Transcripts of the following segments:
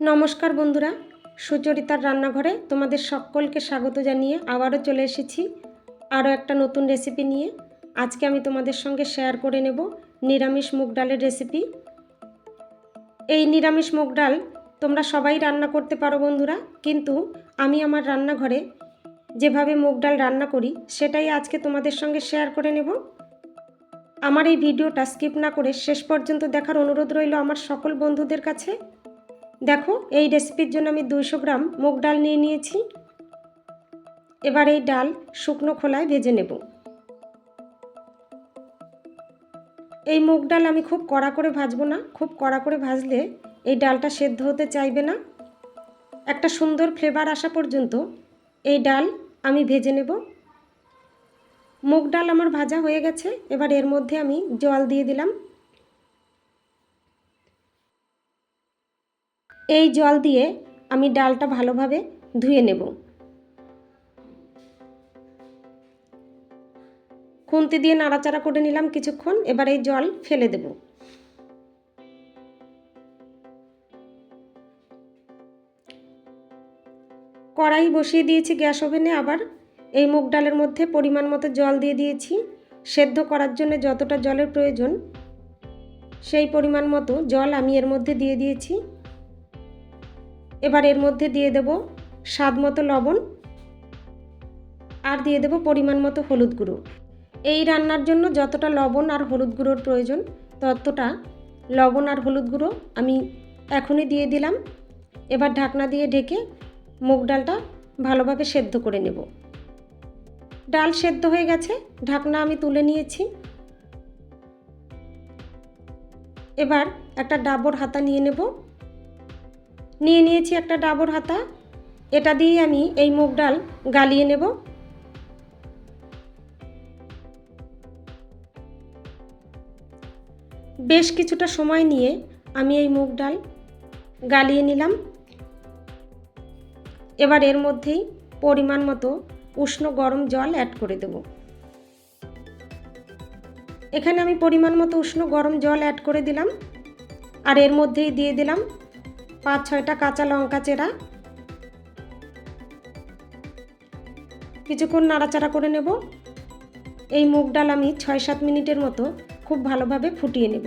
নমস্কার বন্ধুরা, সুচরিতার রান্নাঘরে তোমাদের সকলকে স্বাগত জানিয়ে আবারও চলে এসেছি আরও একটা নতুন রেসিপি নিয়ে। আজকে আমি তোমাদের সঙ্গে শেয়ার করে নেব নিরামিষ মুগ ডালের রেসিপি এই নিরামিষ মুগ ডাল তোমরা সবাই রান্না করতে পারো বন্ধুরা, কিন্তু আমি আমার রান্নাঘরে যেভাবে মুগ ডাল রান্না করি, সেটাই আজকে তোমাদের সঙ্গে শেয়ার করে নেব। আমার এই ভিডিওটা স্কিপ না করে শেষ পর্যন্ত দেখার অনুরোধ রইল আমার সকল বন্ধুদের কাছে। দেখো, এই রেসিপির জন্য আমি দুইশো গ্রাম মুগ ডাল নিয়ে নিয়েছি। এবার এই ডাল শুকনো খোলায় ভেজে নেব। এই মুগ ডাল আমি খুব কড়া করে ভাজবো না, খুব কড়া করে ভাজলে এই ডালটা সেদ্ধ হতে চাইবে না। একটা সুন্দর ফ্লেভার আসা পর্যন্ত এই ডাল আমি ভেজে নেব। মুগ ডাল আমার ভাজা হয়ে গেছে, এবার এর মধ্যে আমি জল দিয়ে দিলাম। এই জল দিয়ে আমি ডালটা ভালোভাবে ধুয়ে নেব। খুন্তি দিয়ে নাড়াচাড়া করে নিলাম কিছুক্ষণ, এবার এই জল ফেলে দেব। কড়াই বসিয়ে দিয়েছি গ্যাস ওভেনে, আবার এই মুগ ডালের মধ্যে পরিমাণ মতো জল দিয়ে দিয়েছি। সেদ্ধ করার জন্য যতটা জলের প্রয়োজন, সেই পরিমাণ মতো জল আমি এর মধ্যে দিয়ে দিয়েছি। এবার এর মধ্যে দিয়ে দেব স্বাদ মতো লবণ আর দিয়ে দেব পরিমাণ মতো হলুদ গুঁড়ো। এই রান্নার জন্য যতটা লবণ আর হলুদ গুঁড়োর প্রয়োজন, ততটা লবণ আর হলুদ গুঁড়ো আমি এখনই দিয়ে দিলাম। এবার ঢাকনা দিয়ে ঢেকে মুগ ডালটা ভালোভাবে সেদ্ধ করে নেব। ডাল সেদ্ধ হয়ে গেছে, ঢাকনা আমি তুলে নিয়েছি। এবার একটা ডাবর হাতা নিয়ে নেব। নিয়ে নিয়েছি একটা ডাবর হাতা। এটা দিয়ে আমি এই মুগ ডাল গালিয়ে নেব। বেশ কিছুটা সময় নিয়ে আমি এই মুগ ডাল গালিয়ে নিলাম। এবার এর মধ্যেই পরিমাণ মতো উষ্ণ গরম জল অ্যাড করে দেব। এখানে আমি পরিমাণ মতো উষ্ণ গরম জল অ্যাড করে দিলাম। আর এর মধ্যেই দিয়ে দিলাম পাঁচ, ছয়টা কাঁচা লঙ্কা চেরা। কিছুক্ষণ নাড়াচাড়া করে নেব। এই মুগ ডাল আমি ছয়, সাত মিনিটের মতো খুব ভালোভাবে ফুটিয়ে নেব।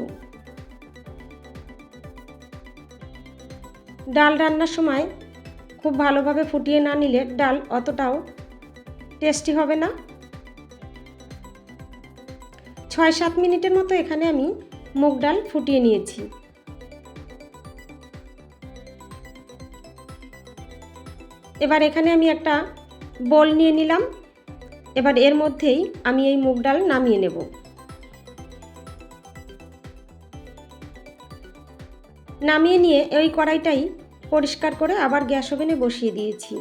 ডাল রান্নার সময় খুব ভালোভাবে ফুটিয়ে না নিলে ডাল অতটাও টেস্টি হবে না। ছয়, সাত মিনিটের মতো এখানে আমি মুগ ডাল ফুটিয়ে নিয়েছি। এবার এখানে আমি একটা বোল নিয়ে নিলাম। এবার এর মধ্যেই আমি এই মুগ ডাল নামিয়ে নেব। নামিয়ে নিয়ে ওই কড়াইটাই পরিষ্কার করে আবার গ্যাস ওভেনে বসিয়ে দিয়েছি।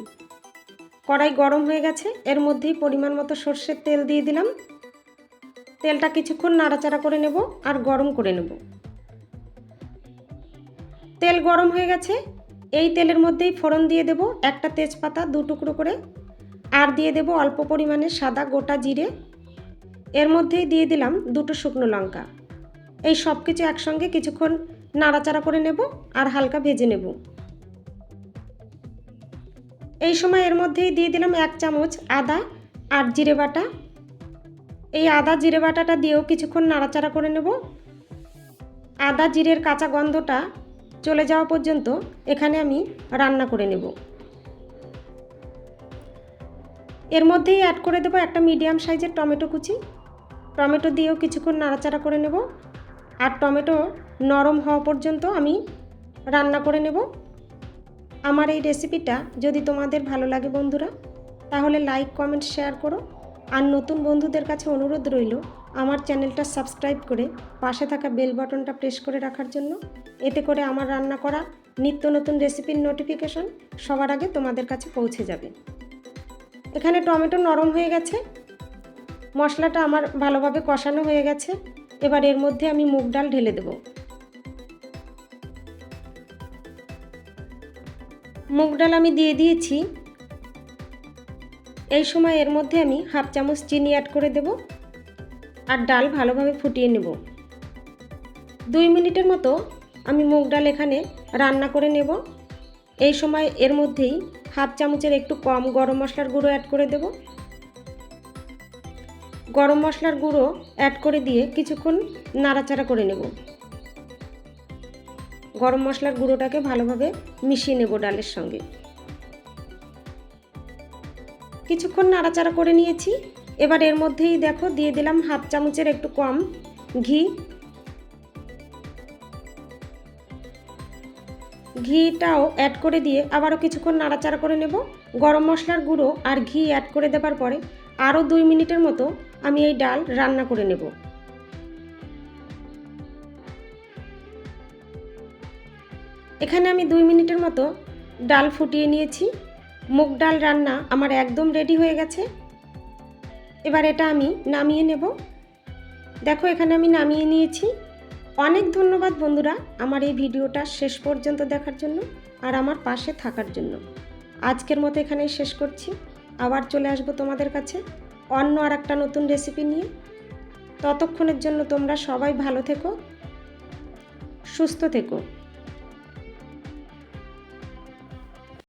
কড়াই গরম হয়ে গেছে, এর মধ্যেই পরিমাণ মতো সর্ষের তেল দিয়ে দিলাম। তেলটা কিছুক্ষণ নাড়াচাড়া করে নেব আর গরম করে নেব। তেল গরম হয়ে গেছে এই তেলের মধ্যেই ফোড়ন দিয়ে দেব একটা তেজপাতা দু টুকরো করে। আর দিয়ে দেব অল্প পরিমাণে সাদা গোটা জিরে। এর মধ্যেই দিয়ে দিলাম দুটো শুকনো লঙ্কা। এই সব কিছু একসঙ্গে কিছুক্ষণ নাড়াচাড়া করে নেব আর হালকা ভেজে নেব। এই সময় এর মধ্যেই দিয়ে দিলাম এক চামচ আদা আর জিরে বাটা। এই আদা জিরে বাটাটা দিয়েও কিছুক্ষণ নাড়াচাড়া করে নেব। আদা জিরের কাঁচা গন্ধটা চলে যাওয়া পর্যন্ত এখানে আমি রান্না করে নেব। এর মধ্যেই অ্যাড করে দেবো একটা মিডিয়াম সাইজের টমেটো কুচি। টমেটো দিয়েও কিছুক্ষণ নাড়াচাড়া করে নেব। আর টমেটো নরম হওয়া পর্যন্ত আমি রান্না করে নেব। আমার এই রেসিপিটা যদি তোমাদের ভালো লাগে বন্ধুরা, তাহলে লাইক কমেন্ট শেয়ার করো। আর নতুন বন্ধুদের কাছে অনুরোধ রইল আমার চ্যানেলটা সাবস্ক্রাইব করে পাশে থাকা বেল বাটনটা প্রেস করে রাখার জন্য। এতে করে আমার রান্না করা নিত্য নতুন রেসিপির নোটিফিকেশন সবার আগে তোমাদের কাছে পৌঁছে যাবে। এখানে টমেটো নরম হয়ে গেছে। মশলাটা আমার ভালোভাবে কষানো হয়ে গেছে। এবার এর মধ্যে আমি মুগ ডাল ঢেলে দেব। মুগ ডাল আমি দিয়ে দিয়েছি। এই সময় এর মধ্যে আমি হাফ চামচ চিনি অ্যাড করে দেব আর ডাল ভালোভাবে ফুটিয়ে নেব। দুই মিনিটের মতো আমি মুগ ডাল এখানে রান্না করে নেব। এই সময় এর মধ্যেই হাফ চামচের একটু কম গরম মশলার গুঁড়ো অ্যাড করে দেব। গরম মশলার গুঁড়ো অ্যাড করে দিয়ে কিছুক্ষণ নাড়াচাড়া করে নেব। গরম মশলার গুঁড়োটাকে ভালোভাবে মিশিয়ে নেব ডালের সঙ্গে। কিছুক্ষণ নাড়াচাড়া করে নিয়েছি। এবার এর মধ্যেই দেখো, দিয়ে দিলাম হাফ চামচের একটু কম ঘি। ঘিটাও অ্যাড করে দিয়ে আবারও কিছুক্ষণ নাড়াচাড়া করে নেব। গরম মশলার গুঁড়ো আর ঘি অ্যাড করে দেওয়ার পরে আরও দুই মিনিটের মতো আমি এই ডাল রান্না করে নেব। এখানে আমি দুই মিনিটের মতো ডাল ফুটিয়ে নিয়েছি। মুগ ডাল রান্না আমার একদম রেডি হয়ে গেছে। এবার এটা আমি নামিয়ে নেব। দেখো, এখানে আমি নামিয়ে নিয়েছি। অনেক ধন্যবাদ বন্ধুরা আমার এই ভিডিওটা শেষ পর্যন্ত দেখার জন্য আর আমার পাশে থাকার জন্য। আজকের মতো এখানেই শেষ করছি। আবার চলে আসব তোমাদের কাছে অন্য আর একটা নতুন রেসিপি নিয়ে। ততক্ষণের জন্য তোমরা সবাই ভালো থেকো, সুস্থ থেকো।